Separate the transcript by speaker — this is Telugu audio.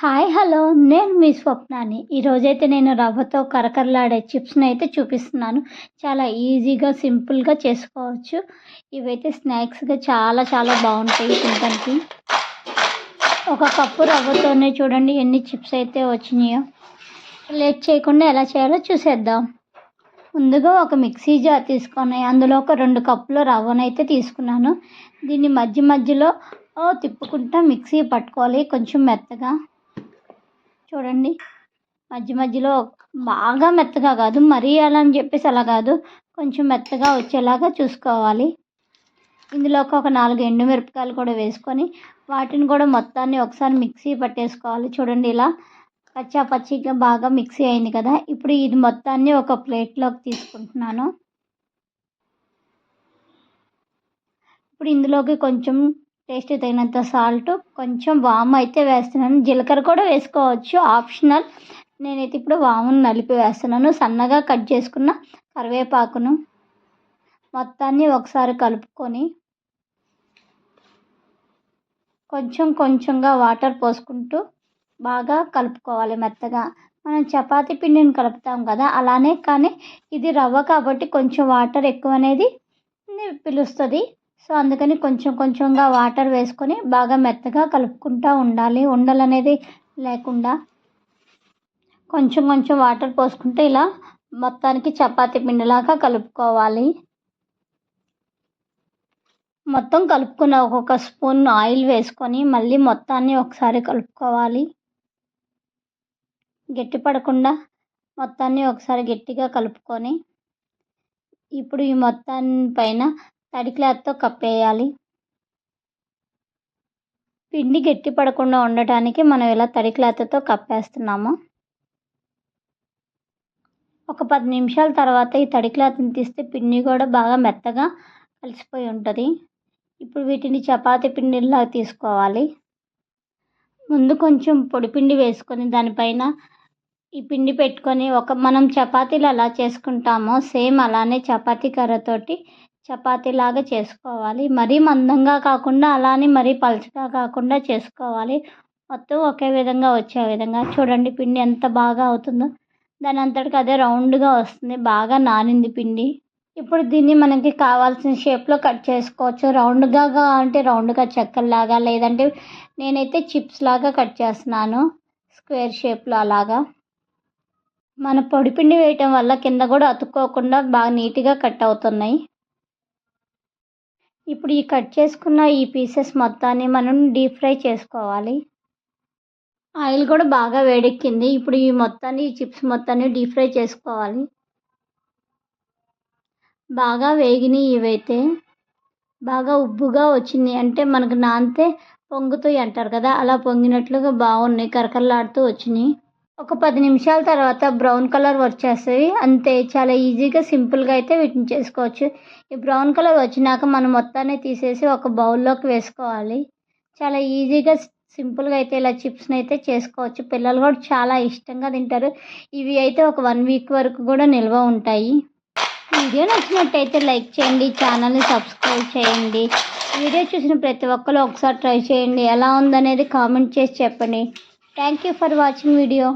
Speaker 1: Hi hello. నేను మీ స్వప్నాన్ని ఈరోజైతే నేను రవ్వతో కరకరలాడే చిప్స్ని అయితే చూపిస్తున్నాను. చాలా ఈజీగా సింపుల్గా చేసుకోవచ్చు. ఇవైతే స్నాక్స్గా చాలా చాలా బాగుంటాయి తినడానికి. ఒక కప్పు రవ్వతోనే చూడండి ఎన్ని చిప్స్ అయితే వచ్చినాయో. లేట్ చేయకుండా ఎలా చేయాలో చూసేద్దాం. ముందుగా ఒక మిక్సీ జార్ తీసుకొని అందులో ఒక రెండు కప్పుల రవ్వనైతే తీసుకున్నాను. దీన్ని మధ్య మధ్యలో తిప్పుకుంటా మిక్సీ పట్టుకోవాలి కొంచెం మెత్తగా. చూడండి. మధ్య మధ్యలో బాగా మెత్తగా కాదు మరీ అలా అని చెప్పేసి అలా కాదు కొంచెం మెత్తగా వచ్చేలాగా చూసుకోవాలి. ఇందులోకి ఒక నాలుగు ఎండుమిరపకాయలు కూడా వేసుకొని వాటిని కూడా మొత్తాన్ని ఒకసారి మిక్సీ పట్టేసుకోవాలి. చూడండి ఇలా పచ్చా పచ్చిగా బాగా మిక్సీ అయింది కదా ఇప్పుడు ఇది మొత్తాన్ని ఒక ప్లేట్లోకి తీసుకుంటున్నాను. ఇప్పుడు ఇందులోకి కొంచెం టేస్ట్ తగినంత సాల్ట్ కొంచెం వాము అయితే వేస్తున్నాను. జీలకర్ర కూడా వేసుకోవచ్చు ఆప్షనల్. నేనైతే ఇప్పుడు వామును నలిపి వేస్తున్నాను. సన్నగా కట్ చేసుకున్న కరివేపాకును మొత్తాన్ని ఒకసారి కలుపుకొని కొంచెం కొంచెంగా వాటర్ పోసుకుంటూ బాగా కలుపుకోవాలి మెత్తగా. మనం చపాతీ పిండిని కలుపుతాం కదా అలానే కానీ ఇది రవ్వ కాబట్టి కొంచెం వాటర్ ఎక్కువ అనేది పిలుస్తుంది. సో అందుకని కొంచెం కొంచెంగా వాటర్ వేసుకొని బాగా మెత్తగా కలుపుకుంటూ ఉండాలి. ఉండలు అనేది లేకుండా కొంచెం కొంచెం వాటర్ పోసుకుంటే ఇలా మొత్తానికి చపాతీ పిండిలాగా కలుపుకోవాలి. మొత్తం కలుపుకున్న ఒక్కొక్క స్పూన్ ఆయిల్ వేసుకొని మళ్ళీ మొత్తాన్ని ఒకసారి కలుపుకోవాలి. గట్టి పడకుండా మొత్తాన్ని ఒకసారి గట్టిగా కలుపుకొని ఇప్పుడు ఈ మొత్తాన్ని పైన తడి క్లాత్తో కప్పేయాలి. పిండి గట్టి పడకుండా ఉండటానికి మనం ఇలా తడి క్లాత్తో కప్పేస్తున్నాము. ఒక పది నిమిషాల తర్వాత ఈ తడి క్లాత్ని తీస్తే పిండి కూడా బాగా మెత్తగా కలిసిపోయి ఉంటుంది. ఇప్పుడు వీటిని చపాతీ పిండిలా తీసుకోవాలి. ముందు కొంచెం పొడిపిండి వేసుకొని దానిపైన ఈ పిండి పెట్టుకొని ఒక మనం చపాతీలు ఎలా చేసుకుంటామో సేమ్ అలానే చపాతీ కర్రతోటి చపాతీలాగా చేసుకోవాలి. మరీ మందంగా కాకుండా అలానే మరీ పలచగా కాకుండా చేసుకోవాలి. మొత్తం ఒకే విధంగా వచ్చే విధంగా. చూడండి పిండి ఎంత బాగా అవుతుందో. దాని అంతటికి అదే రౌండ్గా వస్తుంది. బాగా నానింది పిండి. ఇప్పుడు దీన్ని మనకి కావాల్సిన షేప్లో కట్ చేసుకోవచ్చు. రౌండ్గా అంటే రౌండ్గా చెక్కల్లాగా లేదంటే నేనైతే చిప్స్ లాగా కట్ చేస్తున్నాను. స్క్వేర్ షేప్లో అలాగా. మన పొడిపిండి వేయటం వల్ల కింద కూడా అతుక్కోకుండా బాగా నీట్గా కట్ అవుతున్నాయి. ఇప్పుడు ఈ కట్ చేసుకున్న ఈ పీసెస్ మొత్తాన్ని మనం డీప్ ఫ్రై చేసుకోవాలి. ఆయిల్ కూడా బాగా వేడెక్కింది. ఇప్పుడు ఈ మొత్తాన్ని ఈ చిప్స్ మొత్తాన్ని డీప్ ఫ్రై చేసుకోవాలి. బాగా వేగినాయి ఇవైతే బాగా ఉబ్బుగా వచ్చింది అంటే మనకు నానితే పొంగుతాయి అంటారు కదా అలా పొంగినట్లుగా బాగున్నాయి కరకరలాడుతూ వచ్చినాయి. ఒక పది నిమిషాల తర్వాత బ్రౌన్ కలర్ వచ్చేస్తుంది అంతే చాలా ఈజీగా సింపుల్గా అయితే వీటిని చేసుకోవచ్చు. ఈ బ్రౌన్ కలర్ వచ్చినాక మనం మొత్తాన్ని తీసేసి ఒక బౌల్లోకి వేసుకోవాలి. చాలా ఈజీగా సింపుల్గా అయితే ఇలా చిప్స్ని అయితే చేసుకోవచ్చు. పిల్లలు కూడా చాలా ఇష్టంగా తింటారు. ఇవి అయితే ఒక వన్ వీక్ వరకు కూడా నిల్వ ఉంటాయి. వీడియో నచ్చినట్టయితే లైక్ చేయండి ఛానల్ని సబ్స్క్రైబ్ చేయండి. వీడియో చూసిన ప్రతి ఒక్కరు ఒకసారి ట్రై చేయండి. ఎలా ఉందనేది కామెంట్ చేసి చెప్పండి. Thank you for watching video.